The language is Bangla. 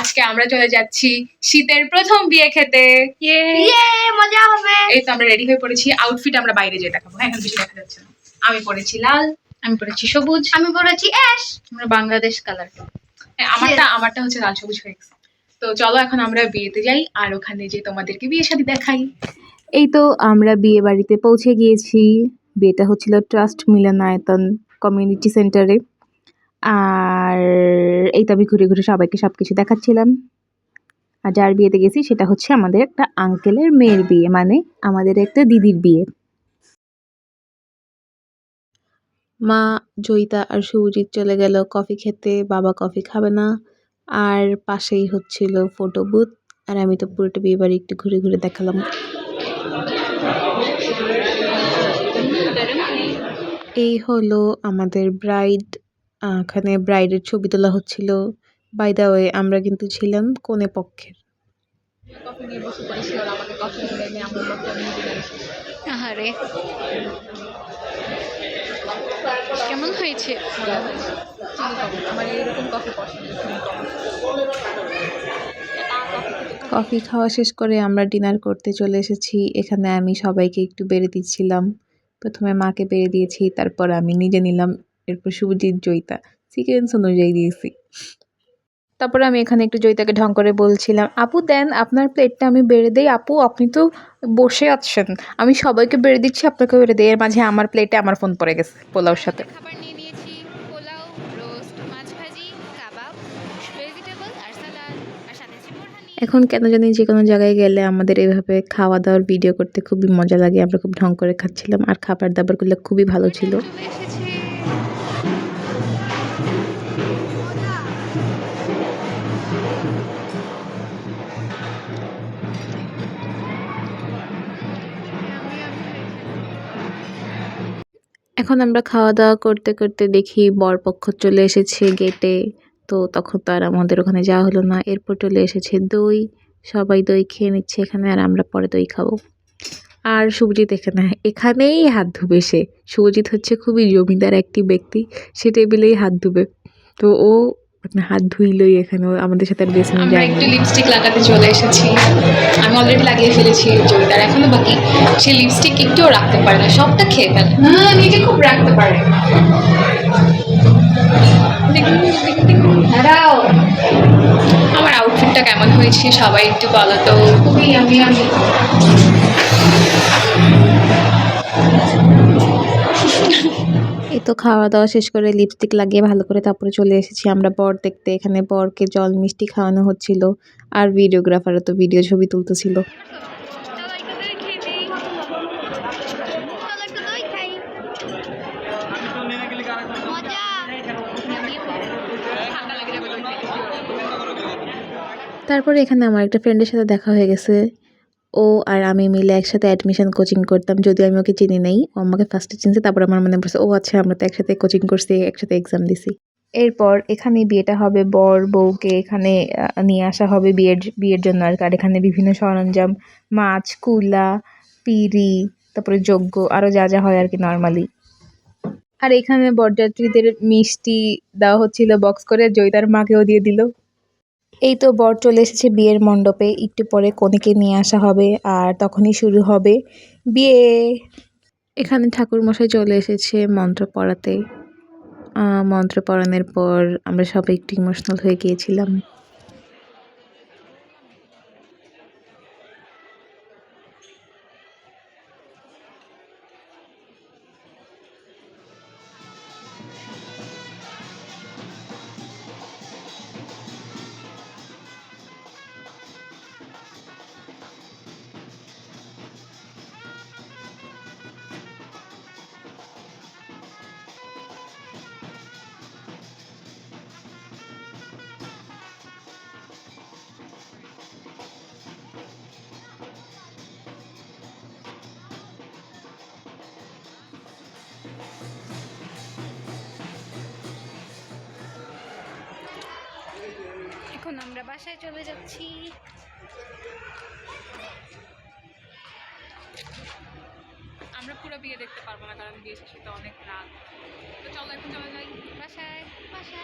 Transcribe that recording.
আজকে আমরা চলে যাচ্ছি শীতের প্রথম বিয়ে খেতে। ইয়ে। মজা হবে। এই তো আমরা রেডি হয়ে পড়েছি। আউটফিট আমরা বাইরে যেয়ে দেখাবো। হ্যাঁ এখন বেশি দেখা যাচ্ছে না। আমি পরেছি লাল আমি পড়েছি সবুজ আমি পড়েছি অ্যাশ আমরা বাংলাদেশ কালার হ্যাঁ, আমারটা আমারটা হচ্ছে লাল সবুজ হয়ে গেছে। তো চলো এখন আমরা বিয়েতে যাই আর ওখানে যে তোমাদেরকে বিয়ে শাদী দেখাই। এই তো আমরা বিয়ে বাড়িতে পৌঁছে গিয়েছি। বিয়েটা হচ্ছিল ট্রাস্ট মিলনায়তন কমিউনিটি সেন্টারে আর এই তো আমি ঘুরে ঘুরে সবাইকে সব কিছু দেখাচ্ছিলাম। আর যার বিয়েতে গেছি সেটা হচ্ছে আমাদের একটা আঙ্কেলের মেয়ের বিয়ে মানে আমাদের একটা দিদির বিয়ে। মা জয়িতা আর শুভজিৎ চলে গেল কফি খেতে, বাবা কফি খাবে না। আর পাশেই হচ্ছিল ফটো বুথ আর আমি তো পুরোটা বিয়ে বাড়ি একটু ঘুরে ঘুরে দেখালাম। এই হলো আমাদের ব্রাইড এখানে ব্রাইডের ছবি তোলা হচ্ছিল বাই দা ওয়ে আমরা কিন্তু ছিলাম কোনে পক্ষের। আহারে কেমন হয়েছে। কফি খাওয়া শেষ করে আমরা ডিনার করতে চলে এসেছি এখানে আমি সবাইকে একটু বেড়ে দিচ্ছিলাম প্রথমে মাকে বেড়ে দিয়েছি তারপর আমি নিজে নিলাম এরপর শুভজিৎ জয়িতা সিকোয়েন্স অনুযায়ী দিয়েছি। তারপরে আমি এখানে একটু জয়িতাকে ঢং করে বলছিলাম আপু দেন আপনার প্লেটটা আমি বেড়ে দেই। আপু আপনি তো বসে আছেন। আমি সবাইকে বেড়ে দিচ্ছি আপনাকে বেড়ে দিই। এর মাঝে আমার প্লেটে আমার ফোন পড়ে গেছে পোলাওর সাথে। খাবার নিয়ে নিয়েছি পোলাও রোস্ট মাছ ভাজি কাবাব ভেজিটেবল আর সালাদ আর সাথে এখন কেন জানি যে কোনো জায়গায় গেলে আমাদের এভাবে খাওয়া দাওয়ার ভিডিও করতে খুবই মজা লাগে। আমরা খুব ঢং করে খাচ্ছিলাম আর খাবার দাবারগুলো খুবই ভালো ছিল। এসেছে এখন আমরা খাওয়া দাওয়া করতে করতে দেখি বরপক্ষ চলে এসেছে গেটে তো তখন তো আর আমাদের ওখানে যাওয়া হলো না। এরপর চলে এসেছে দই। সবাই দই খেয়ে নিচ্ছে এখানে আর আমরা পরে দই খাব। আর শুভজিৎ এখানে, এখানেই হাত ধুবে সে। শুভজিৎ হচ্ছে খুবই জমিদার একটি ব্যক্তি। সে টেবিলেই হাত ধুবে। তো ও মানে হাত ধুইলই এখানে আমাদের সাথে আর বেশি আমরা যায় একটু লিপস্টিক লাগাতে চলে এসেছি। আমি অলরেডি লাগিয়ে ফেলেছি জয়িতার এখনও বাকি। সে লিপস্টিক একটুও রাখতে পারে না সবটা খেয়ে ফেলে। হ্যাঁ নিজে খুব রাখতে পারে। দাঁড়াও। আমার আউটফিটটা কেমন হয়েছে সবাই একটু বলো তো। খুবই আমি আমি। এই তো খাওয়া দাওয়া শেষ করে লিপস্টিক লাগিয়ে ভালো করে তারপরে চলে এসেছি আমরা বর দেখতে এখানে বরকে জল মিষ্টি খাওয়ানো হচ্ছিল আর ভিডিওগ্রাফারও তো ভিডিও ছবি তুলতেছিল। তারপরে এখানে আমার একটা ফ্রেন্ডের সাথে দেখা হয়ে গেছে ও আর আমি মিলে একসাথে অ্যাডমিশন কোচিং করতাম, যদিও আমি ওকে চিনি নেই। ও আমাকে ফার্স্টে চিনছে, তারপর আমার মনে পড়ছে, ও আচ্ছা আমরা তো একসাথে কোচিং করছি, একসাথে এক্সাম দিছি। এরপর এখানে বিয়েটা হবে, বর বউকে এখানে নিয়ে আসা হবে বিয়ের বিয়ের জন্য আর। আর এখানে বিভিন্ন সরঞ্জাম, মাছ, কুলা, পিড়ি, তারপরে যজ্ঞ আরও যা যা হয় আর কি নর্মালি আর এখানে বরযাত্রীদের মিষ্টি দেওয়া হচ্ছিল বক্স করে, জয়িতার মাকেও দিয়ে দিল। এই তো বর চলে এসেছে বিয়ের মণ্ডপে, একটু পরে কনেকে নিয়ে আসা হবে আর তখনই শুরু হবে বিয়ে। এখানে ঠাকুর মশাই চলে এসেছে মন্ত্র পড়াতে। মন্ত্র পড়ানোর পর আমরা সবাই একটু ইমোশনাল হয়ে গিয়েছিলাম। এখন আমরা বাসায় চলে যাচ্ছি। আমরা পুরো বিয়ে দেখতে পারব না কারণ বিয়ে শেষে তো অনেক রাত। তো চলো এখন চলে যাই। বাসায় বাসায়।